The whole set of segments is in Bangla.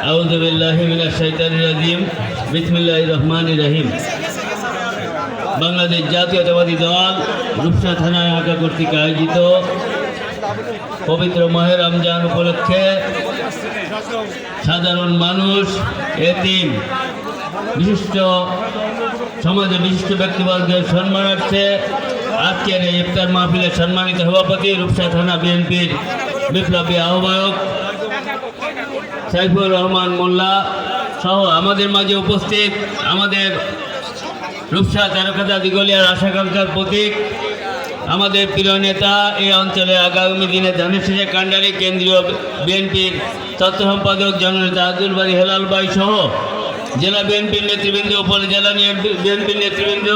أعوذ بالله من الشيطان الرجيم بسم الله الرحمن الرحيم বাংলাদেশ জাতীয়তাবাদী দল রূপসা থানা ঢাকা কর্তৃক আয়োজিত পবিত্র মাহের রমজান উপলক্ষে সাধারণ মানুষ এতিম বিশিষ্ট সমাজে বিশিষ্ট ব্যক্তিবর্গের সম্মানার্থে আজকের এই ইফতার মাহফিলের সম্মানিত সভাপতি রূপসা থানা বিএনপির বিপ্লবী আহ্বায়ক সাইফুর রহমান মোল্লা সহ আমাদের মাঝে উপস্থিত আমাদের রূপসা তারকাদা দিগলিয়ার আশাকাঙ্ক্ষার প্রতীক, আমাদের প্রিয় নেতা এই অঞ্চলে আগামী দিনে ধানের শেষে কান্ডারি কেন্দ্রীয় বিএনপির তথ্য সম্পাদক জননেতা আব্দুল বাড়ি হেলাল বাই সহ জেলা বিএনপির নেতৃবৃন্দ, উপজেলা বিএনপির নেতৃবৃন্দ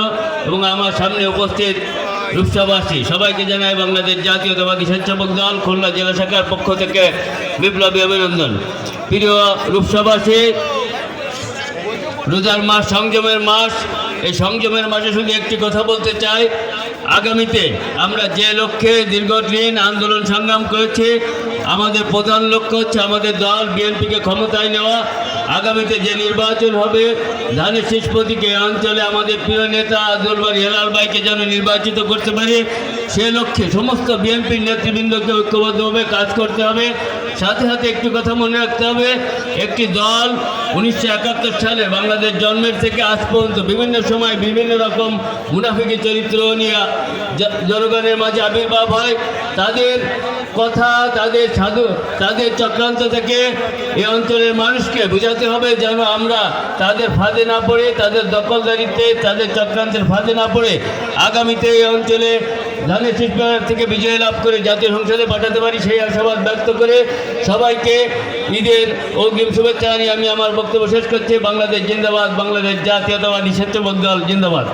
এবং আমার সামনে উপস্থিত রূপসাবাসী সবাইকে জানাই বাংলাদেশ জাতীয়তাবাদী স্বেচ্ছাসেবক দল, খুলনা জেলা শাখার পক্ষ থেকে বিপ্লবী অভিনন্দন। প্রিয় রূপসাবাসী রোজার মাস সংযমের মাস, এই সংযমের মাসে শুধু একটি কথা বলতে চাই। আগামীতে আমরা যে লক্ষ্যে দীর্ঘদিন আন্দোলন সংগ্রাম করেছি, আমাদের প্রধান লক্ষ্য হচ্ছে আমাদের দল, বিএনপিকে ক্ষমতায় নেওয়া আগামীতে যে নির্বাচন হবে, ধানের শেষ প্রতীকে অঞ্চলে আমাদের প্রিয় নেতা আব্দুল বাড়ি হেলাল ভাইকে যেন নির্বাচিত করতে পারে, সে লক্ষ্যে সমস্ত বিএনপির নেতৃবৃন্দকে ঐক্যবদ্ধভাবে কাজ করতে হবে। সাথে সাথে একটি কথা মনে রাখতে হবে, একটি দল উনিশশো একাত্তর সালে বাংলাদেশ জন্মের থেকে আজ পর্যন্ত বিভিন্ন সময় বিভিন্ন রকম মুনাফিকি চরিত্র নিয়ে জনগণের মাঝে আবির্ভাব হয়। তাদের কথা, তাদের সাধু, তাদের চক্রান্ত থেকে এই অঞ্চলের মানুষকে বোঝাতে হবে যেন আমরা তাদের ফাঁদে না পড়ে, তাদের দখলদারিতে তাদের চক্রান্তের ফাঁদে না পড়ে আগামীতে এই অঞ্চলে ধানের শীষপাড়ার থেকে বিজয় লাভ করে জাতীয় সংসদে পাঠাতে পারি সেই আশাবাদ ব্যক্ত করে সবাইকে ঈদের অগ্রিম শুভেচ্ছা জানিয়ে আমি আমার বক্তব্য শেষ করছি। বাংলাদেশ জিন্দাবাদ, বাংলাদেশ জাতীয়তাবাদী স্বেচ্ছাসেবক দল জিন্দাবাদ।